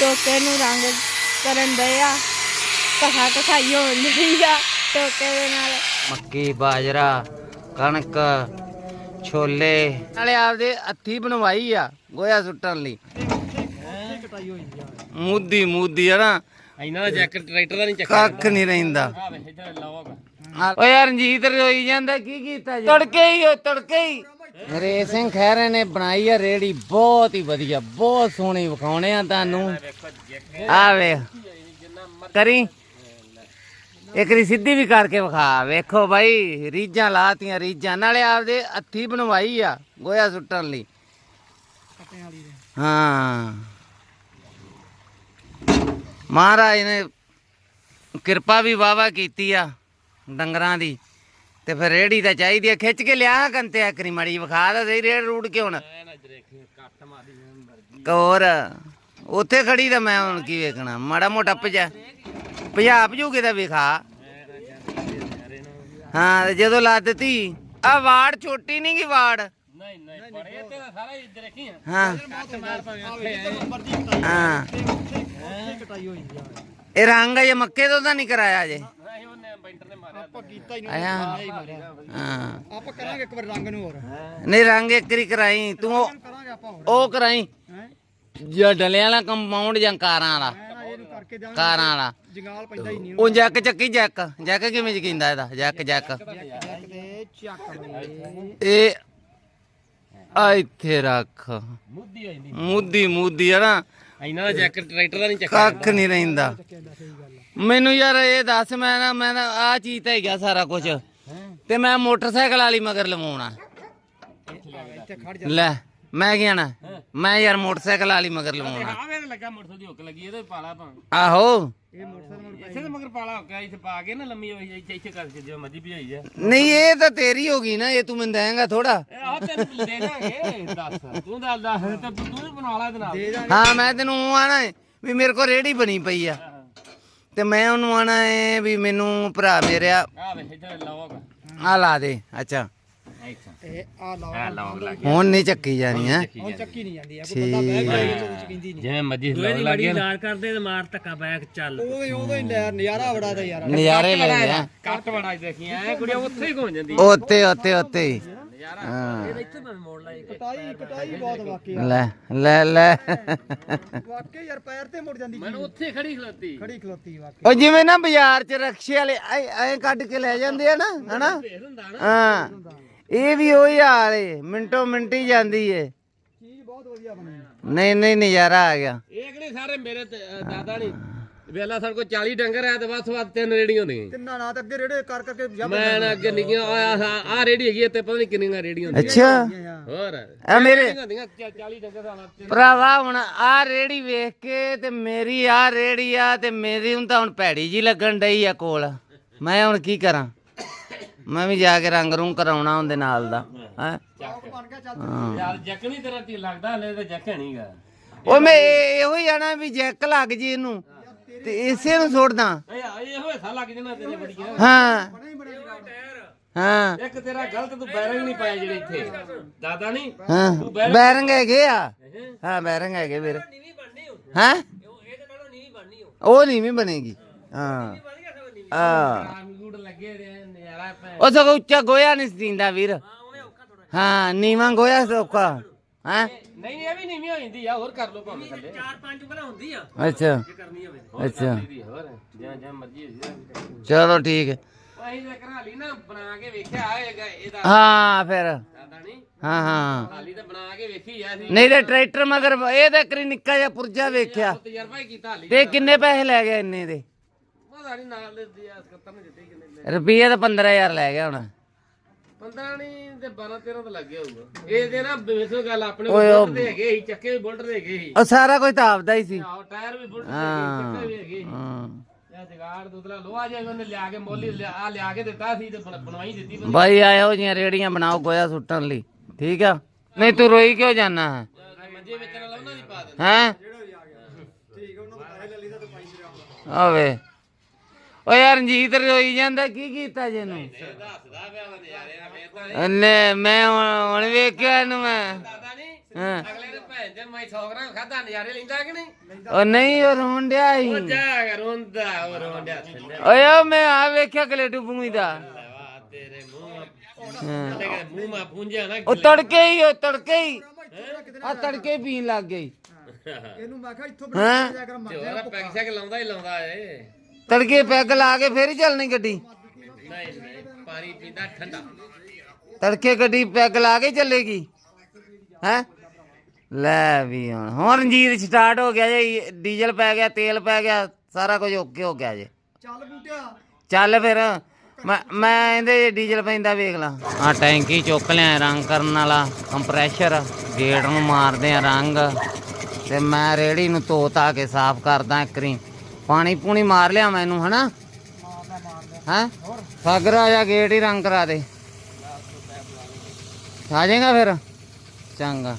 ਟੋਕੇ ਨੂੰ ਰੰਗ ਕਰਨ ਦੇ ਆ। ਕਥਾ ਕਥਾਈ ਹੋਣ ਡਈ ਆ ਟੋਕੇ ਦੇ ਨਾਲ। ਮੱਕੀ ਬਾਜਰਾ ਕਣਕ ਛੋਲੇ। ਨਾਲੇ ਆਪਦੇ ਹੱਥੀ ਬਣਵਾਈ ਆ ਗੋਇਆ ਸੁੱਟਣ ਲਈ। ਮੂਦੀ ਮੂਦੀ ਆ ਨਾ। ਇਹਨਾਂ ਦਾ ਜੈਕਟ ਟਰੈਕਟਰ ਦਾ ਨਹੀਂ ਚੱਕਿਆ ਕੱਖ ਨਹੀਂ ਰਹਿੰਦਾ। ਆ ਵੇ ਇੱਧਰ ਲਾਵਾਂਗਾ ਓ ਯਾਰ ਰਣਜੀਤ ਰੋਈ ਜਾਂਦਾ ਕੀ ਕੀਤਾ ਜੀ? ਤੜਕੇ ਹੀ ਓ ਤੜਕੇ ਹੀ। ਨਰੇਸ਼ ਸਿੰਘ ਖਹਿਰੇ ਨੇ ਬਣਾਈ ਆ, ਰੇੜੀ ਬਹੁਤ ਹੀ ਵਧੀਆ, ਬਹੁਤ ਸੋਹਣੀ ਵਿਖਾਉਣੇ ਆ ਤੁਹਾਨੂੰ। ਆ ਵੇਖ, ਕਰੀ। ਇੱਕ ਸਿੱਧੀ ਵੀ ਕਰਕੇ ਵਿਖਾ, ਵੇਖੋ ਬਾਈ ਰੀਜਾਂ ਲਾਤੀਆਂ ਰੀਜਾਂ ਨਾਲੇ ਆਪਦੇ ਹੱਥੀ ਬਣਵਾਈ ਆ, ਗੋਇਆ ਸੁੱਟਣ ਲਈ। ਹਾਂ। ਮਹਾਰਾਜ ਨੇ ਕਿਰਪਾ ਵੀ ਵਾਵਾ ਕੀਤੀ ਆ, ਡੰਗਰਾਂ ਦੀ। ਤੇ ਫਿਰ ਰੇੜੀ ਤਾਂ ਚਾਹੀਦੀ ਆ ਖਿੱਚ ਕੇ ਲਿਆ ਕੰਤੇ ਆ ਕਰੀ ਮੜੀ ਵਿਖਾ ਦਾ ਸਹੀ ਰੇੜ ਰੂੜ ਕੇ ਹੁਣ ਕੋਰ ਉੱਥੇ ਖੜੀ ਤਾਂ ਮੈਂ ਹੁਣ ਕੀ ਵੇਖਣਾ ਮਾੜਾ ਮੋਟਾ ਭਜਾ ਭਜਾ ਭਜੂਗੇ ਤਾਂ ਵਿਖਾ। ਹਾਂ ਤੇ ਜਦੋਂ ਲਾ ਦਿੱਤੀ ਆ ਵਾੜ ਛੋਟੀ ਨਹੀਂ ਗੀ ਵਾੜ? ਨਹੀਂ ਨਹੀਂ ਬੜੇ ਤੇ ਤਾਂ ਸਾਰਾ ਇੱਧਰ ਰੱਖੀ ਹਾਂ। ਹਾਂ। ਇਹ ਰੰਗ ਅਜੇ ਮੱਕੇ ਤੋਂ ਤਾਂ ਨਹੀਂ ਕਰਾਇਆ ਅਜੇ ਨਹੀਂ ਉਹਨੇ ਬੈਂਟਰ ਨੇ ਮਾਰਿਆ ਆਪਾਂ ਕੀਤਾ ਹੀ ਆਇਆ। ਨਹੀਂ ਮਾਰਿਆ। ਹਾਂ। ਆਪਾਂ ਕਰਾਂਗੇ ਇੱਕ ਵਾਰ ਰੰਗ ਨੂੰ ਹੋਰ। ਨਹੀਂ ਰੰਗ ਇੱਕ ਰੀ ਕਰਾਈ। ਤੂੰ ਉਹ- ਕਰਾਂਗੇ ਆਪਾਂ ਹੋਰ। ਉਹ ਕਰਾਈ। ਹੈ? ਜਾਂ ਡਲਿਆਂ ਵਾਲਾ ਕੰਪਾਊਂਡ ਜਾਂ ਕਾਰਾਂ ਵਾਲਾ? ਇਹਨੂੰ ਕਰਕੇ ਕਾਰਾਂ ਵਾਲਾ। ਜੰਗਾਲ ਪੈਂਦਾ ਹੀ ਨਹੀਂ ਉਹ ਜੱਕ ਚੱਕੀ ਜੱਕ। ਜੱਕ ਕਿਵੇਂ ਯਕੀਨਦਾ ਇਹਦਾ? ਜੱਕ ਜੱਕ। ਜੱਕ ਦੇ ਚੱਕ ਲਏ ਇਹ ਆ ਇੱਥੇ ਰੱਖ। ਮੁੱਦੀ ਹੋ ਮੁੱਦੀ ਮੁੱਦੀ ਆ ਨਾ। ਇਹਨਾਂ ਦਾ ਜੈਕਟ ਟਰੈਕਟਰ ਦਾ ਨਹੀਂ ਚੱਕਿਆ ਕੱਖ ਨਹੀਂ ਰਹਿੰਦਾ। ਮੈਨੂੰ ਯਾਰ ਇਹ ਦੱਸ ਮੈਂ ਨਾ ਮੈਂ ਨਾ ਆ ਚੀਜ਼ ਤਾਂ ਹੈਗਾ ਸਾਰਾ ਕੁਝ ਤੇ ਮੈਂ ਮੋਟਰਸਾਈਕਲ ਵਾਲੀ ਮਗਰ ਲਵਾਉਣਾ। ਲੈ ਮੈਂ ਕੀ ਆਣਾ? ਮੈਂ ਯਾਰ ਮੋਟਰਸਾਈਕਲ ਵਾਲੀ ਮਗਰ ਲਵਾਉਣਾ। ਆਵੇ ਲੱਗਾ ਮੋਟਰਸਾਈਕਲ ਦੀ ਹੁੱਕ ਲੱਗੀ ਇਹਦੇ ਪਾਲਾ ਭਾਂ ਆਹੋ। ਇਹ ਮੋਟਰਸਾਈਕਲ ਇਸੇ ਦੇ ਮਗਰ ਪਾਲਾ ਹੁੱਕ ਇੱਥੇ ਪਾ ਕੇ ਨਾ ਲੰਮੀ ਹੋਈ ਇੱਥੇ ਇੱਥੇ ਕਰਕੇ ਜਿਵੇਂ ਮੱਦੀ ਭਜਾਈ ਜਾ। ਨਹੀਂ ਇਹ ਤਾਂ ਤੇਰੀ ਹੋ ਗਈ ਨਾ ਇਹ ਤੂੰ ਮੈਨੂੰ ਦੇਂਗਾ ਥੋੜਾ ਇਹ ਆਹ ਤੈਨੂੰ ਦੇ ਦਾਂਗੇ ਦੱਸ। ਤੂੰ ਦੱਸ ਦੱਸ ਤੇ ਤੂੰ ਵੀ ਬਣਾ ਲੈ ਇਹਦੇ ਨਾਲ। ਹਾਂ ਮੈਂ ਤੈਨੂੰ ਆਣਾ ਵੀ ਮੇਰੇ ਕੋਲ ਰੇੜੀ ਬਣੀ ਪਈ ਆ। ਤੇ ਮੈਂ ਉਹਨੂੰ ਆਣਾ ਹੈ ਵੀ ਮੈਨੂੰ ਭਰਾ ਮੇਰਿਆ। ਆ ਵੇ ਇੱਧਰ ਲਾਵਾਂਗਾ ਆ ਲਾ ਦੇ ਅੱਛਾ। ਆ ਲੱਗ ਹੁਣ ਨਹੀਂ ਚੱਕੀ ਜਾਣੀ ਹੈ। ਹੁਣ ਚੱਕੀ ਨਹੀਂ ਜਾਂਦੀ ਆ ਕੋਈ ਬੰਦਾ ਬਹਿ ਗਿਆ ਉਹ ਚਕਿੰਦੀ ਨਹੀਂ। ਜਿਵੇਂ ਲਾਉਣ ਲੱਗ ਗਿਆ ਨਾ। ਕਰਦੇ ਤੇ ਮਾਰ ਧੱਕਾ ਬੈਕ ਚੱਲ। ਉਹਦੇ ਉਹਦਾ ਨਜ਼ਾਰਾ ਬੜਾ ਦਾ ਯਾਰ। ਨਜ਼ਾਰੇ ਲੈ ਲਿਆ। ਕੱਟ ਬੜਾ ਦੇਖੀ ਐ ਕੁੜੀਆਂ ਉੱਥੇ ਹੀ ਘੁੰਮ ਜਾਂਦੀ। ਉੱਤੇ ਉੱਤੇ ਉੱਤੇ ਹੀ। ਹਾਂ ਇੱਥੇ ਮੈਂ ਮੋੜ ਲਾ ਕਟਾਈ ਕਟਾਈ ਬਹੁਤ ਵਾਕਈ ਲੈ ਲੈ ਲੈ। ਵਾਕਈ ਯਾਰ ਪੈਰ ਤੇ ਮੁੜ ਜਾਂਦੀ ਮੈਨੂੰ ਉੱਥੇ ਖੜੀ ਖਲੋਤੀ। ਖੜੀ ਖਲੋਤੀ ਵਾਕਈ। ਉਹ ਜਿਵੇਂ ਨਾ ਬਾਜ਼ਾਰ 'ਚ ਰਕਸ਼ੇ ਵਾਲੇ ਐ ਐ ਕੱਢ ਕੇ ਲੈ ਜਾਂਦੇ ਆ ਨਾ ਹਨਾ? ਹਾਂ। ਇਹ ਵੀ ਉਹੀ ਹਾਲ ਏ ਮਿੰਟੋ ਮਿੰਟ ਹੀ ਜਾਂਦੀ ਏ। ਚੀਜ਼ ਬਹੁਤ ਵਧੀਆ ਬਣੀ। ਨਹੀਂ ਨਹੀਂ ਨਜ਼ਾਰਾ ਆ ਗਿਆ। ਇਹ ਕਿਹੜੇ ਸਾਰੇ ਮੇਰੇ ਦਾਦਾ ਨਹੀਂ ਵੇਲਾ ਸਾਡੇ ਕੋਲ 40 ਡੰਗਰ ਆ ਤੇ ਤੋਂ ਵੱਧ ਤਿੰਨ ਰੇੜੀਆਂ ਹੁੰਦੀਆਂ ਤਿੰਨਾ ਨਾ ਤੇ ਅੱਗੇ ਰੇੜੇ ਕਰ ਕਰਕੇ ਮੈਂ ਨਾ ਅੱਗੇ ਨਿੱਕੀਆਂ ਆ ਆ ਰੇੜੀ ਹੈਗੀ ਤੇ ਪਤਾ ਨਹੀਂ ਕਿੰਨੀਆਂ ਰੇੜੀਆਂ ਹੁੰਦੀਆਂ ਅੱਛਾ। ਹੋਰ। ਆ ਮੇਰੇ ਰੇੜੀਆਂ ਹੁੰਦੀਆਂ 40 ਡੰਗਰ ਦਾ ਨਾਲ ਭਰਾਵਾ ਹੁਣ ਆ ਰੇੜੀ ਵੇਖ ਕੇ ਤੇ ਮੇਰੀ ਆ ਰੇੜੀ ਆ ਤੇ ਮੇਰੀ ਹੁਣ ਤਾਂ ਹੁਣ ਭੈੜੀ ਜੀ ਲੱਗਣ ਡਈ ਆ ਕੋਲ। ਮੈਂ ਹੁਣ ਕੀ ਕਰਾਂ? ਮੈਂ ਵੀ ਜਾ ਕੇ ਰੰਗ ਰੂੰ ਕਰਾਉਣਾ ਉਹਦੇ ਨਾਲ ਦਾ ਹੈ? ਯਾਰ ਜੱਕ ਨਹੀਂ ਤੇਰਾ ਤੀ ਲੱਗਦਾ ਹਲੇ ਤਾਂ ਜੱਕ ਨਹੀਂਗਾ ਉਹ ਮੈਂ ਇਹ- ਇਹੋ ਹੀ ਆਣਾ ਵੀ ਜੈਕ ਲੱਗ ਜੀ ਇਹਨੂੰ। ਤੇ ਇਸੇ ਨੂੰ ਛੋੜਦਾ। ਇਹ ਇਹ ਹੋਏ ਸਾ ਲੱਗ ਜਣਾ ਤੇਰੇ ਬੜੀਆਂ। ਹਾਂ। ਹਾਂ। ਇੱਕ ਤੇਰਾ ਗਲਤ ਤੂੰ ਬੈਰਿੰਗ ਨਹੀਂ ਪਾਇਆ ਜਿਹੜੇ ਇੱਥੇ। ਦਾਦਾ ਨਹੀਂ? ਹਾਂ। ਬੈਰੰਗ ਹੈਗੇ ਆ। ਹਾਂ? ਬੈਰੰਗ ਹੈਗੇ ਵੀਰ ਹਾਂ? ਉਹ ਨਹੀਂ ਵੀ ਬਣੇਗੀ। ਹਾਂ। ਆ ਆਮ ਗੂੜ ਲੱਗੇ ਦੇ ਨਜ਼ਾਰਾ ਪੈ ਉਹ ਸਗੋਂ ਉੱਚਾ ਗੋਇਆ ਨਹੀਂ ਸੀਂਦਾ ਵੀਰ। ਹਾਂ ਨੀਵਾਂ ਗੋਇਆ ਸੌਖਾ। ਹਾਂ? ਨਹੀਂ ਇਹ ਵੀ ਨੀਵੀਂ ਹੋ ਜਾਂਦੀ ਆ ਹੋਰ ਕਰ ਲੋ ਭਾਵੇਂ ਥੱਲੇ ਚਾਰ ਪੰਜ ਬਣਾ ਹੁੰਦੀ ਆ। ਅੱਛਾ। ਕਰਨੀ ਹੋਵੇ ਅੱਛਾ। ਦੀ ਹੋਰ। ਜਾਂ ਜਾਂ ਮਰਜ਼ੀ ਹੋ ਜੀ ਚਲੋ ਠੀਕ ਹੈ। ਅਸੀਂ ਤਾਂ ਕਰਾ ਲਈ ਨਾ ਬਣਾ ਕੇ ਵੇਖਿਆ ਆਏਗਾ ਇਹਦਾ। ਹਾਂ ਫਿਰ। ਹਾਂ ਹਾਂ। ਹਾਲੀ ਤਾਂ ਬਣਾ ਕੇ ਵੇਖੀ ਆ ਸੀ ਨਹੀਂ ਤੇ ਟਰੈਕਟਰ ਮਗਰ ਇਹ ਤਾਂ ਕਰੀ ਨਿੱਕਾ ਜਿਹਾ ਪੁਰਜਾ ਵੇਖਿਆ। ਤਜਰਬਾ ਹੀ ਕੀਤਾ ਹਾਲੀ ਤੇ ਕਿੰਨੇ ਪੈਸੇ ਲੈ ਗਿਆ ਇੰਨੇ ਦੇ? ਪਤਾ ਨਹੀਂ ਨਾਲ ਦੇ ਦਿਆ 77 ਨੇ ਦਿੱਤੇ ਕਿੰਨੇ ਲੈ ਰੁਪਈਏ ਤਾਂ 15000 ਲੈ ਗਿਆ ਹੁਣ। 15 ਨਹੀਂ ਤੇ 12 13 ਤਾਂ ਲੱਗ ਗਿਆ ਹੋਊਗਾ। ਇਹ ਦੇ ਨਾ ਬੇਸੋ ਗੱਲ ਆਪਣੇ ਓਏ ਉਹ- ਬੁਲਟ ਦੇ ਹੈਗੇ ਸੀ ਚੱਕੇ ਵੀ ਬੁਲਟ ਦੇ ਹੈਗੇ ਸੀ। ਉਹ ਸਾਰਾ ਕੁਝ ਤਾਂ ਆਪਦਾ ਹੀ ਸੀ। ਆਹੋ ਟਾਇਰ ਵੀ ਬੁਲਟ ਦੇ ਹੈਗੇ ਸੀ, ਚੱਕੇ ਵੀ ਹੈਗੇ ਸੀ। ਹਾਂ। ਇਹ ਜਗਾੜ ਦੁਦਲਾ ਲੋਹਾ ਜਿਹਾ ਉਹਨੇ ਲਿਆ ਕੇ ਮੋਲੀ ਆ ਲਿਆ ਕੇ ਦਿੱਤਾ ਸੀ ਤੇ ਬਣ- ਬਣਵਾਈ ਦਿੱਤੀ ਬੰਦੇ ਬਾਈ ਆਇਓ ਜੀਆਂ ਰੇੜੀਆਂ ਬਣਾਓ ਗੋਇਆ ਸੁੱਟਣ ਲਈ। ਠੀਕ ਆ? ਨਹੀਂ ਤੂੰ ਰੋਈ ਕਿਉਂ ਜਾਣਾ ਹੈ? ਮੰਜੇ ਵਿੱਚ ਨਾਲ ਉਹਨਾਂ ਦੀ ਪਾ ਦੇ ਹੈਂ? ਆਵੇ। ਓ ਯਾਰ ਰਣਜੀਤ ਰੋਈ ਜਾਂਦਾ ਕੀ ਕੀਤਾ ਜੇ ਨੂੰ ਦੱਸਦਾ ਪਿਆ ਵਾ ਨਜ਼ਾਰੇ ਨਾਲ ਫੇਰ ਤਾਂ ਨੇ ਮੈਂ ਹੁਣ ਹੁਣ ਵੇਖਿਆ ਇਹਨੂੰ ਮੈਂ। ਦਾਦਾ ਨਹੀਂ ਹਾਂ। ਅਗਲੇ ਨੇ ਭੈਣ ਦੇ ਮੈਂ 100 ਗ੍ਰਾਮ ਖਾਦਾ ਨਜ਼ਾਰੇ ਲੈਂਦਾ ਕਿ ਨਹੀਂ ਉਹ ਨਹੀਂ ਉਹ ਰੋਣ ਡਿਆ ਸੀ। ਜਾ ਕਰ ਰੋਂਦਾ ਉਹ ਥੱਲੇ ਓਏ ਉਹ ਮੈਂ ਆ ਵੇਖਿਆ ਕਲੇਟੂ ਪੂਈ ਦਾ। ਵਾ ਤੇਰੇ ਮੂੰਹ ਹਾਂ। ਮਾ ਮੂੰਹ ਮਾ ਪੂੰਝਿਆ ਨਾ ਉਹ ਤੜਕੇ ਹੀ ਉਹ ਤੜਕੇ ਹੀ। ਆ ਤੜਕੇ ਹੀ ਪੀਣ ਲੱਗ ਗਈ। ਇਹਨੂੰ ਮੈਂ ਕਿਹਾ ਇੱਥੋਂ ਬਣਾ ਕਰ ਮਰ ਤੇ ਉਹਦਾ ਪੈਗ ਸ਼ੈਗ ਲਾਉਂਦਾ ਹੀ ਲਾਉਂਦਾ ਏ। ਤੜਕੇ ਪੈਗ ਲਾ ਕੇ ਫੇਰ ਹੀ ਚੱਲਣੀ ਗੱਡੀ। ਨਹੀਂ ਨਹੀਂ ਪਾਣੀ ਪੀਂਦਾ ਠੰਡਾ ਤੜਕੇ ਗੱਡੀ ਪੈਗ ਲਾ ਕੇ ਚੱਲੇਗੀ। ਹੈ? ਲੈ ਵੀ ਹੁਣ ਹੁਣ ਰਣਜੀਤ ਸਟਾਰਟ ਹੋ ਗਿਆ ਜੀ ਡੀਜ਼ਲ ਪੈ ਗਿਆ ਤੇਲ ਪੈ ਗਿਆ ਸਾਰਾ ਕੁਝ ਓਕੇ ਹੋ ਗਿਆ ਜੀ। ਚੱਲ ਬੂਟਿਆ। ਚੱਲ ਫਿਰ ਮੈਂ ਮੈਂ ਇਹਦੇ ਡੀਜ਼ਲ ਪੈਂਦਾ ਵੇਖ ਲਾ। ਆ ਟੈਂਕੀ ਚੁੱਕ ਲਿਆ ਰੰਗ ਕਰਨ ਵਾਲਾ ਕੰਪਰੈਸ਼ਰ ਗੇਟ ਨੂੰ ਮਾਰਦੇ ਆ ਰੰਗ। ਤੇ ਮੈਂ ਰੇੜੀ ਨੂੰ ਧੋ ਧਾ ਕੇ ਸਾਫ਼ ਕਰਦਾ ਇੱਕਰੀ ਪਾਣੀ ਪੂਣੀ ਮਾਰ ਲਿਆ ਮੈਨੂੰ, ਹਨਾ? ਹੈ? ਸਾਗਰ ਆ ਜਾ, ਗੇਟ ਹੀ ਰੰਗ ਕਰਾ ਦੇ। ਆ ਜਾਏਗਾ ਫਿਰ? ਚੰਗਾ।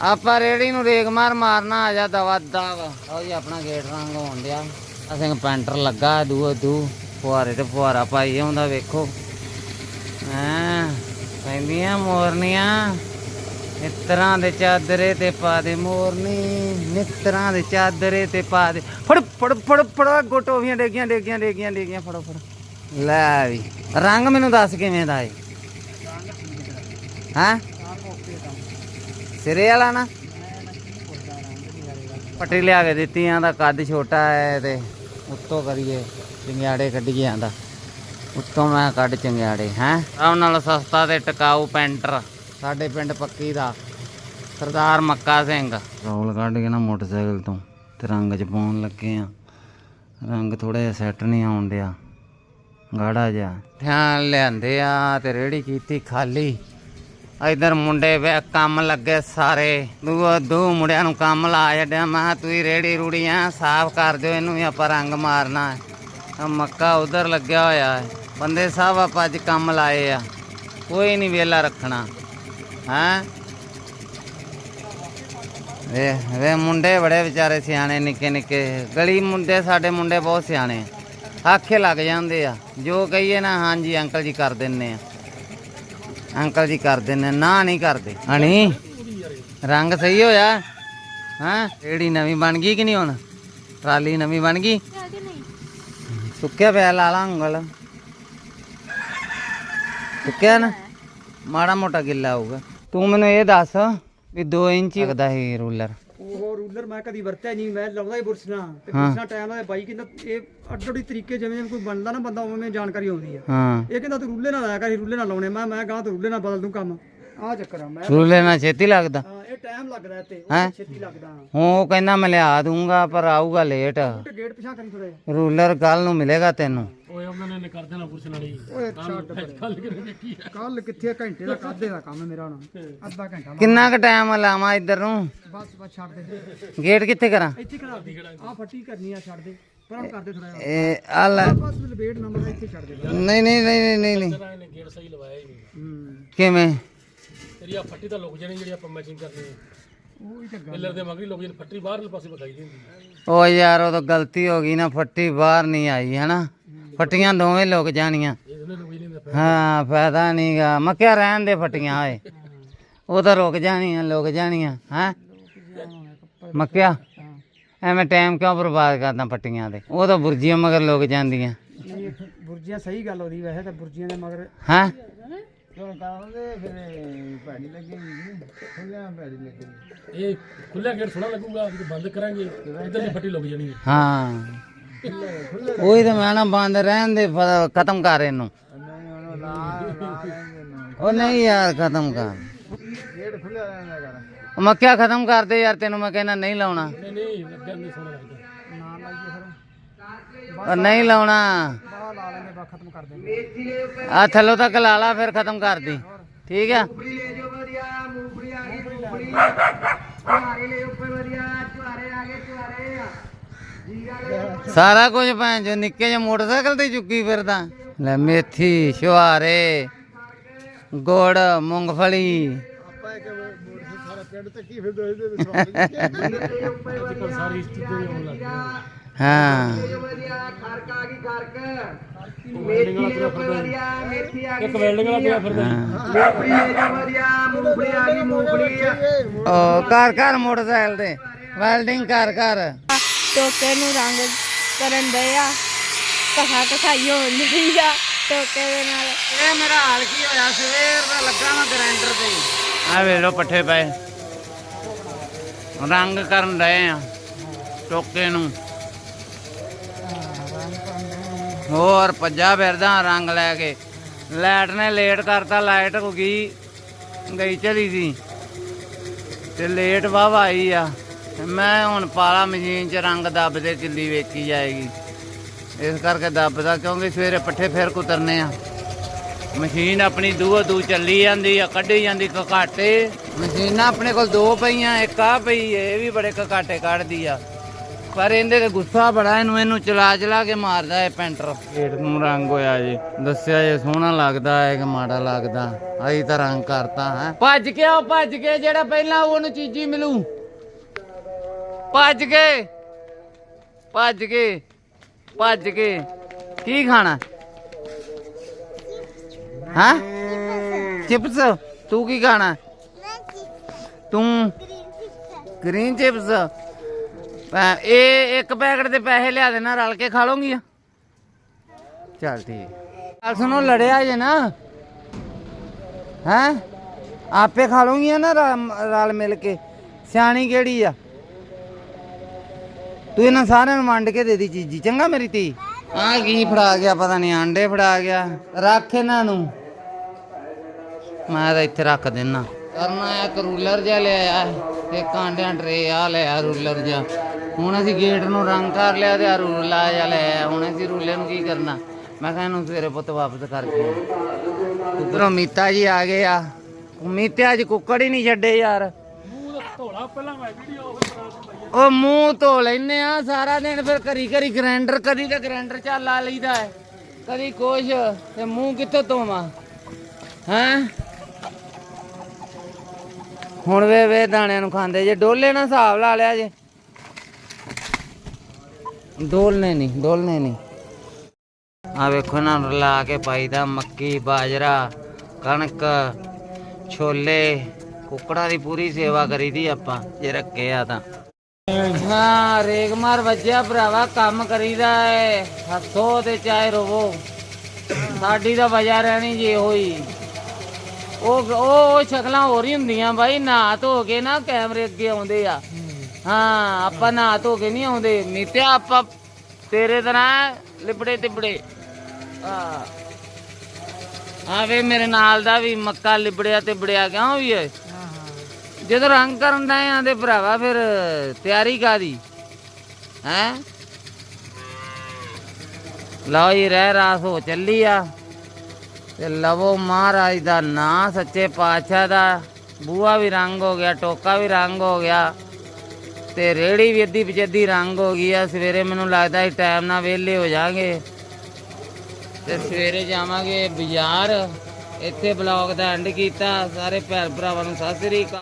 ਆਪਾਂ ਰੇੜੀ ਨੂੰ ਰੇਗ ਮਾਰ ਮਾਰਨਾ, ਆ ਜਾ ਦਵਾ ਦਵ। ਆਓ ਜੀ, ਆਪਣਾ ਗੇਟ ਰੰਗ ਹੋਣ ਡਿਆ। ਅਸੀਂ ਪੈਂਟਰ ਲੱਗਾ ਦੂ ਦੂ। ਫੁਹਾਰੇ ਤੇ ਫੁਹਾਰਾ ਪਾਈ ਹੁੰਦਾ ਵੇਖੋ। ਹਾਂ? ਪੈਂਦੀਆਂ, ਮੋਰਨੀਆਂ। ਨਿੱਤਰਾਂ ਦੇ ਚਾਦਰੇ ਤੇ ਪਾ ਦੇ ਮੋਰਨੀ, ਨਿੱਤਰਾਂ ਦੇ ਚਾਦਰੇ ਤੇ ਪਾ ਦੇ। ਫੜ ਫੜ ਫੜ ਫੜ, ਗੋਟੋਵੀਆਂ ਡੇਗੀਆਂ ਡੇਗੀਆਂ ਡੇਗੀਆਂ ਡੇਗੀਆਂ, ਫੜੋ ਫੜੋ। ਲੈ ਵੀ, ਰੰਗ ਮੈਨੂੰ ਦੱਸ ਕਿਵੇਂ ਦਾ ਏ? ਹਾਂ? ਸਿਰੇ ਵਾਲਾ ਨਾ। ਪੱਟੀ ਲਿਆ ਕੇ ਦਿੱਤੀ ਆਂਦਾ ਕੱਦ ਛੋਟਾ ਹੈ ਤੇ ਉੱਤੋਂ ਕਰੀਏ ਚੰਗਿਆੜੇ ਕੱਢੀਏ ਆਂਦਾ ਉੱਤੋਂ ਮੈਂ ਕੱਢ ਚੰਗਿਆੜੇ, ਹੈ? ਸਭ ਨਾਲ ਸਸਤਾ ਤੇ ਟਿਕਾਊ ਪੈਂਟਰ। ਸਾਡੇ ਪਿੰਡ ਪੱਕੀ ਦਾ ਸਰਦਾਰ ਮੱਕਾ ਸਿੰਘ। ਰੌਲ ਕੱਢ ਕੇ ਨਾ ਮੋਟਰਸਾਈਕਲ ਤੋਂ ਤੇ ਰੰਗ ਚ ਪਾਉਣ ਲੱਗੇ ਆ। ਰੰਗ ਥੋੜਾ ਜਿਹਾ ਸੈੱਟ ਨਹੀਂ ਆਉਣ ਡਿਆ। ਗਾੜਾ ਜਿਹਾ। ਧਿਆਨ ਲਿਆਂਦੇ ਆ ਤੇ ਰੇੜੀ ਕੀਤੀ ਖਾਲੀ। ਇਧਰ ਮੁੰਡੇ ਵੇ ਕੰਮ ਲੱਗੇ ਸਾਰੇ। ਦੂ ਦੋ ਮੁੰਡਿਆਂ ਨੂੰ ਕੰਮ ਲਾ ਛੱਡਿਆ। ਮੈਂ ਤੁਸੀਂ ਰੇੜੀ ਰੂੜੀਆਂ ਸਾਫ਼ ਕਰ ਦਿਓ ਇਹਨੂੰ ਵੀ ਆਪਾਂ ਰੰਗ ਮਾਰਨਾ ਹੈ। ਮੱਕਾ ਉਧਰ ਲੱਗਿਆ ਹੋਇਆ ਹੈ। ਬੰਦੇ ਸਭ ਆਪਾਂ ਅੱਜ ਕੰਮ ਲਾਏ ਆ। ਕੋਈ ਨਹੀਂ ਵੇਲਾ ਰੱਖਣਾ। ਹੈਂ ਵੇ ਵੇ ਮੁੰਡੇ ਬੜੇ ਵਿਚਾਰੇ ਸਿਆਣੇ ਨਿੱਕੇ ਨਿੱਕੇ ਗਲੀ ਮੁੰਡੇ ਸਾਡੇ ਮੁੰਡੇ ਬਹੁਤ ਸਿਆਣੇ ਆ। ਆਖੇ ਲੱਗ ਜਾਂਦੇ ਆ ਜੋ ਕਹੀਏ ਨਾ ਹਾਂਜੀ ਅੰਕਲ ਜੀ ਕਰ ਦਿੰਨੇ ਆ ਅੰਕਲ ਜੀ ਕਰ ਦਿੰਨੇ ਨਾ ਨਹੀਂ ਕਰਦੇ ਹਣੀ ਰੰਗ ਸਹੀ ਹੋਇਆ ਹਾਂ ਰੇੜੀ ਨਵੀਂ ਬਣ ਗਈ ਕਿ ਨਹੀਂ ਹੁਣ ਟਰਾਲੀ ਨਵੀਂ ਬਣ ਗਈ ਸੁੱਕਿਆ ਪਿਆ ਲਾਲਾ ਉਂਗਲ ਸੁੱਕਿਆ ਨਾ ਮਾੜਾ ਮੋਟਾ ਗਿੱਲਾ ਹੋਊਗਾ ਤੂੰ ਮੈਨੂੰ ਇਹ ਦੱਸ ਵੀ 2 ਇੰਚ ਹੀ ਲੱਗਦਾ ਹੈ ਰੂਲਰ। ਉਹ ਰੂਲਰ ਮੈਂ ਕਦੀ ਵਰਤਿਆ ਨਹੀਂ ਮੈਂ ਲਾਉਂਦਾ ਹੀ ਬੁਰਸਣਾ ਤੇ ਬੁਰਸਣਾ ਟਾਈਮ ਨਾਲ ਬਾਈ ਕਹਿੰਦਾ ਇਹ ਅੱਡ ਅੱਡੀ ਤਰੀਕੇ ਜਿਵੇਂ ਜਿਵੇਂ ਕੋਈ ਬਣਦਾ ਨਾ ਬੰਦਾ ਉਵੇਂ ਜਾਣਕਾਰੀ ਆਉਂਦੀ ਆ। ਹਾਂ। ਇਹ ਕਹਿੰਦਾ ਤੂੰ ਰੂਲੇ ਨਾਲ ਲਾਇਆ ਕਰ ਰੂਲੇ ਨਾਲ ਲਾਉਣੇ ਮੈਂ ਮੈਂ ਗਾਂ ਤੋਂ ਰੂਲੇ ਨਾਲ ਬਦਲ ਦੂੰ ਕੰਮ। ਚੱਕਰ ਆ ਮੈਂ ਨਾਲ ਛੇਤੀ ਲੱਗਦਾ। ਹਾਂ, ਇਹ ਟਾਈਮ ਲੱਗਦਾ ਇਹ ਤੇ ਹੈਂ? ਉਹ ਛੇਤੀ ਲੱਗਦਾ। ਹੁਣ ਉਹ ਕਹਿੰਦਾ ਮੈਂ ਲਿਆ ਦੂੰਗਾ ਪਰ ਆਊਗਾ ਲੇਟ ਤੇ ਗੇਟ ਪਿਛਾ ਕਰੀ ਥੋੜਾ ਜਿਹਾ। ਰੂਲਰ ਕੱਲ ਨੂੰ ਮਿਲੇਗਾ ਤੈਨੂੰ। ਓਏ ਉਹਨਾਂ ਨੇ ਕਰ ਦੇਣਾ ਪੁਰਸ਼ ਨਾਲ ਹੀ। ਓਏ ਛੱਡ ਕੱਲ ਕਿੱਥੇ ਘੰਟੇ ਦਾ ਕਾਦੇ ਦਾ ਕੰਮ ਮੇਰਾ ਹੁਣ। ਅੱਧਾ ਘੰਟਾ ਲਾ- ਕਿੰਨਾ ਕੁ ਟਾਈਮ ਲਾਵਾਂ ਇੱਧਰ ਨੂੰ? ਬਸ ਬਸ ਛੱਡ ਦੇ। ਗੇਟ ਕਿੱਥੇ ਕਰਾਂ? ਇੱਥੇ ਖੜਾ ਦੇ। ਆ ਫੱਟੀ ਕਰਨੀ ਆ ਛੱਡ ਦੇ। ਪਰ ਕਰਦੇ ਥੋੜਾ ਜਿਹਾ। ਇਹ ਆ ਲੈ। ਬਸ ਲਪੇਟ ਨੰਬਰ ਇੱਥੇ ਛੱਡ ਦੇ। ਨਹੀਂ ਨਹੀਂ ਨਹੀਂ ਨਹੀਂ ਨਹੀਂ ਨਹੀਂ। ਹੂੰ। ਕਿਵੇਂ? ਤੇਰੀ ਆ ਫੱਟੀ ਤਾਂ ਲੁਕ ਜਾਣੀ ਜਿਹੜੀ ਆਪਾਂ ਮੈਚਿੰਗ ਕਰਨੀ ਹੈ। ਉਹ ਹੀ ਤਾਂ ਗੱਲ ਪਿੱਲਰ ਦੇ ਮਗਰੀ ਲੁਕ ਜਾਣੀ ਫੱਟੀ ਬਾਹਰਲੇ ਪਾਸੇ ਵਿਖਾਈ ਦਿੰਦੀ ਓ ਯਾਰ ਉਹ ਤਾਂ ਗਲਤੀ ਹੋ ਗਈ ਨਾ ਫੱਟੀ ਬਾਹਰ ਨਹੀਂ ਆਈ ਹੈਨਾ? ਫੱਟੀਆਂ ਦੋਵੇਂ ਲੁਕ ਜਾਣੀਆਂ। ਲੁਕ ਹਾਂ ਫਾਇਦਾ ਨਹੀਂਗਾ। ਮੈਂ ਕਿਹਾ ਰਹਿਣ ਦੇ ਫੱਟੀਆਂ ਓਏ। ਉਹ ਤਾਂ ਰੁਕ ਜਾਣੀਆਂ ਲੁਕ ਜਾਣੀਆਂ ਹੈ? ਮੱਕਿਆ ਐਵੇਂ ਟਾਈਮ ਕਿਉਂ ਬਰਬਾਦ ਕਰਦਾ ਫੱਟੀਆਂ ਤੇ ਉਹ ਤਾਂ ਬੁਰਜੀਆਂ ਮਗਰ ਲੁਕ ਜਾਂਦੀਆਂ। ਬੁਰਜੀਆਂ ਸਹੀ ਗੱਲ ਉਹਦੀ ਵੈਸੇ ਤਾਂ ਬੁਰਜੀਆਂ ਦੇ ਮਗਰ ਹੈ? ਇਹ ਖੁੱਲਿਆ ਗੇਟ ਸੋਹਣਾ ਲੱਗੂਗਾ ਜਦੋਂ ਬੰਦ ਕਰਾਂਗੇ ਇਧਰਲੀ ਫੱਟੀ ਲੁਕ ਜਾਣੀ ਹੈ। ਹਾਂ। ਉਹੀ ਤਾਂ ਮੈਂ ਨਾ ਬੰਦ ਰਹਿਣ ਦੇ ਖਤਮ ਕਰ ਇਹਨੂੰ। ਉਹ ਨਹੀਂ ਯਾਰ ਖਤਮ ਕਰ। ਮੈਂ ਕਿਹਾ ਖਤਮ ਕਰ ਦੇ ਯਾਰ ਤੈਨੂੰ ਮੈਂ ਕਹਿੰਦਾ ਨਹੀਂ ਲਾਉਣਾ। ਨਹੀਂ ਨਹੀਂ ਲੱਗਿਆ ਨਹੀਂ ਸੋਹਣਾ ਲੱਗਦਾ। ਨਾ ਲਾਈਏ ਫਿਰ। ਉਹ ਨਹੀਂ ਲਾਉਣਾ। ਬਾਹਰ ਲਾ ਲੈਣੇ ਬਾ ਖਤਮ ਕਰ ਦੇਂਗੇ ਆ ਥੱਲੋਂ ਤੱਕ ਲਾ ਲਾ ਫਿਰ ਖਤਮ ਕਰ ਦੀ ਠੀਕ ਆ? ਸਾਰਾ ਕੁਝ ਭੈਣ ਜੋ ਨਿੱਕੇ ਜਿਹੇ ਮੋਟਰਸਾਈਕਲ ਤੇ ਚੁੱਕੀ ਫਿਰਦਾ। ਲੈ ਮੇਥੀ ਸ਼ੁਹਾਰੇ ਗੁੜ ਮੂੰਗਫਲੀ। ਅੱਜ ਕੱਲ ਸਾਰੀ ਚੀਜ਼ਾਂ ਹੀ ਆਉਣ ਲੱਗ ਗਈਆਂ ਹਾਂ ਵੈਲਡਿੰਗ ਵਾਲਾ ਤੁਰਿਆ ਫਿਰਦਾ ਇੱਕ ਵੈਲਡਿੰਗ ਵਾਲਾ ਤੁਰਿਆ ਫਿਰਦਾ ਓ ਘਰ ਘਰ ਮੋਟਰਸਾਈਕਲ ਤੇ। ਵੈਲਡਿੰਗ ਕਰ ਕਰ ਟੋਕੇ ਨੂੰ ਰੰਗ ਕਰਨ ਦੇ ਆ। ਕਥਾ ਕਥਾਈ ਹੋਣ ਡਈ ਆ। ਟੋਕੇ ਦੇ ਨਾਲ। ਇਹ ਮੇਰਾ ਹਾਲ ਕੀ ਹੋਇਆ? ਸਵੇਰ ਦਾ ਲੱਗਾ ਮੈਂ ਗ੍ਰਾਈਂਡਰ ਤੇ। ਆ ਵੇਖ ਲੋ ਪੱਠੇ ਪਏ। ਰੰਗ ਕਰਨ ਰਹੇ ਆ। ਟੋਕੇ ਨੂੰ। ਹੋਰ ਭੱਜਾ ਫਿਰਦਾ ਰੰਗ ਲੈ ਕੇ। ਲਾਈਟ ਨੇ ਲੇਟ ਕਰਤਾ, ਲਾਈਟ ਹੋ ਗਈ ਗਈ ਚਲੀ ਸੀ। ਤੇ ਲੇਟ ਵਾਹ ਆਈ ਆ। ਮੈਂ ਹੁਣ ਪਾਲਾ ਮਸ਼ੀਨ 'ਚ ਰੰਗ ਦੱਬਦੇ ਕਿੱਲੀ ਵੇਚੀ ਜਾਏਗੀ। ਇਸ ਕਰਕੇ ਦੱਬਦਾ, ਕਿਉਂਕਿ ਸਵੇਰੇ ਪੱਠੇ ਫੇਰ ਕੁਤਰਨੇ ਆ। ਮਸ਼ੀਨ ਆਪਣੀ ਦੂਹ ਦੂ ਚੱਲੀ ਜਾਂਦੀ ਆ, ਕੱਢੀ ਜਾਂਦੀ ਕਕਾਟੇ। ਮਸ਼ੀਨਾਂ ਆਪਣੇ ਕੋਲ ਦੋ ਪਈਆਂ, ਇੱਕ ਆ ਪਈ ਇਹ ਵੀ ਬੜੇ ਕਕਾਟੇ ਕੱਢਦੀ ਆ। ਪਰ ਇਹਦੇ ਤੇ ਗੁੱਸਾ ਬੜਾ ਇਹਨੂੰ ਇਹਨੂੰ ਚਲਾ ਚਲਾ ਕੇ ਮਾਰਦਾ ਹੈ ਪੈਂਟਰ ਗੇਟ ਨੂੰ ਰੰਗ ਹੋਇਆ ਜੀ। ਦੱਸਿਆ ਜੇ ਸੋਹਣਾ ਲੱਗਦਾ ਹੈ ਕਿ ਮਾੜਾ ਲੱਗਦਾ। ਅਸੀਂ ਤਾਂ ਰੰਗ ਕਰਤਾ ਹੈ। ਭੱਜ ਕੇ ਆਓ ਭੱਜ ਕੇ ਜਿਹੜਾ ਪਹਿਲਾਂ ਉਹਨੂੰ ਚੀਜ਼ੀ ਮਿਲੂ। ਭੱਜ ਕੇ ਭੱਜ ਕੇ ਭੱਜ ਕੇ। ਕੀ ਖਾਣਾ? ਹਾਂ? ਚਿਪਸ। ਤੂੰ ਕੀ ਖਾਣਾ? ਤੂੰ? Green chips. ਇਹ ਇੱਕ ਪੈਕਟ ਦੇ ਪੈਸੇ ਲਿਆ ਦੇਣਾ ਰਲ ਕੇ ਖਾ ਲਓਗੀ ਚੱਲ ਠੀਕ। ਗੱਲ ਸੁਣੋ ਲੜਿਆ ਜੇ ਨਾ। ਹੈ? ਆਪੇ ਖਾ ਲਓਗੀਆਂ ਨਾ ਰਲ ਮਿਲ ਕੇ। ਸਿਆਣੀ ਕਿਹੜੀ ਆ? ਤੂੰ ਇਹਨਾਂ ਸਾਰਿਆਂ ਨੂੰ ਵੰਡ ਕੇ ਦੇ ਦੀ ਚੀਜ਼ੀ। ਚੰਗਾ ਮੇਰੀ ਧੀ? ਆ ਕੀ ਫੜਾ ਗਿਆ ਪਤਾ ਨਹੀਂ ਆਂਡੇ ਫੜਾ ਗਿਆ। ਰੱਖ ਇਹਨਾਂ ਨੂੰ। ਮੈਂ ਤਾਂ ਇੱਥੇ ਰੱਖ ਦੇਣਾ ਕਰਨਾ ਇੱਕ ਰੂਲਰ ਜਿਹਾ ਲਿਆ ਤੇ ਕਾਂਡਿਆਂ ਟਰੇ ਆ ਲਿਆ ਰੂਲਰ ਜਿਹਾ। ਹੁਣ ਅਸੀਂ ਗੇਟ ਨੂੰ ਰੰਗ ਕਰ ਲਿਆ ਤੇ ਆ ਰੂਲਾ ਜਿਹਾ ਲਿਆ ਹੁਣ ਅਸੀਂ ਰੂਲੇ ਨੂੰ ਕੀ ਕਰਨਾ? ਮੈਂ ਕਿਹਾ ਇਹਨੂੰ ਸਵੇਰੇ ਪੁੱਤ ਵਾਪਸ ਕਰਕੇ ਉਧਰੋਂ ਮੀਤਾ ਜੀ ਆ ਗਏ ਆ। ਮੀਤਿਆ ਜੀ ਕੁੱਕੜ ਹੀ ਨਹੀਂ ਛੱਡੇ ਯਾਰ। ਉਹ ਮੂੰਹ ਧੋ ਲੈਨੇ ਆ ਸਾਰਾ ਦਿਨ, ਫਿਰ ਕਰੀ ਕਰੀ ਗ੍ਰਾਈਂਡਰ ਕਦੀ ਤਾਂ ਗ੍ਰਾਈਂਡਰ ਚੱਲ ਲਾ ਲਈਦਾ ਹੈ। ਕਦੀ ਕੁਛ, ਤੇ ਮੂੰਹ ਕਿੱਥੋਂ ਧੋਵਾਂ? ਹੈਂ? ਹੁਣ ਵੇ ਵੇ ਦਾਣਿਆਂ ਨੂੰ ਖਾਂਦੇ ਜੇ, ਡੋਲੇ ਨਾਲ ਹਿਸਾਬ ਲਾ ਲਿਆ ਜੇ। ਡੋਲਨੇ ਨਹੀਂ ਡੋਲਨੇ ਨਹੀਂ ਆ ਵੇਖੋ ਨਾ ਰਲਾ ਕੇ ਪਾਈਦਾ ਮੱਕੀ, ਬਾਜਰਾ, ਕਣਕ, ਛੋਲੇ, ਕੁੱਕੜਾਂ ਦੀ ਪੂਰੀ ਸੇਵਾ ਕਰੀਦੀ ਆਪਾਂ, ਜੇ ਰੱਖੇ ਆ ਤਾਂ। ਹਾਂ, ਰੇਗ ਵੱਜਿਆ ਭਰਾਵਾ, ਕੰਮ ਕਰੀਦਾ ਏ, ਹੱਥੋ ਤੇ ਚਾਹੇ ਰੋਵੋ। ਸਾਡੀ ਤਾਂ ਵਜਾ ਰਹਿਣੀ ਜੇ ਹੋਈ ਉਹ ਉਹ ਉਹ ਸ਼ਕਲਾਂ ਹੋਰ ਹੀ ਹੁੰਦੀਆਂ ਬਾਈ ਨਾ ਧੋ ਕੇ ਨਾ ਕੈਮਰੇ ਅੱਗੇ ਆਉਂਦੇ ਆ। ਹਾਂ, ਆਪਾਂ ਨਹਾ ਧੋ ਕੇ ਨਹੀਂ ਆਉਂਦੇ। ਮੀਤਿਆ ਆਪਾਂ ਤੇਰੇ ਤਰ੍ਹਾਂ ਲਿਬੜੇ ਤਿਬੜੇ। ਆ ਆਵੇ, ਮੇਰੇ ਨਾਲ ਦਾ ਵੀ ਮੱਕਾ ਲਿਬੜਿਆ ਤੇ ਬੜਿਆ ਕਿਉਂ ਵੀ ਏ ਜਦੋਂ ਰੰਗ ਕਰਨ ਦਾ ਆਂ ਭਰਾਵਾ ਫਿਰ ਤਿਆਰੀ ਕਾਦੀ ਹੈ? ਲਓ ਜੀ, ਰਹਿ ਰਾਸ ਹੋ ਚੱਲੀ ਆ। ਤੇ ਲਵੋ ਮਹਾਰਾਜ ਦਾ ਨਾਂ, ਸੱਚੇ ਪਾਤਸ਼ਾਹ ਦਾ। ਬੂਆ ਵੀ ਰੰਗ ਹੋ ਗਿਆ, ਟੋਕਾ ਵੀ ਰੰਗ ਹੋ ਗਿਆ। ਤੇ ਰੇੜੀ ਵੀ ਅੱਧੀ ਪਚੱਦੀ ਰੰਗ ਹੋ ਗਈ ਆ। ਸਵੇਰੇ ਮੈਨੂੰ ਲੱਗਦਾ ਇਸ ਟਾਈਮ ਨਾਲ ਵਿਹਲੇ ਹੋ ਜਾਾਂਗੇ ਤੇ ਸਵੇਰੇ ਜਾਵਾਂਗੇ ਬਾਜ਼ਾਰ। ਇੱਥੇ ਬਲੌਗ ਦਾ ਐਂਡ ਕੀਤਾ। ਸਾਰੇ ਭੈਣ ਭਰਾਵਾਂ ਨੂੰ ਸਤਿ ਸ੍ਰੀ ਅਕਾਲ।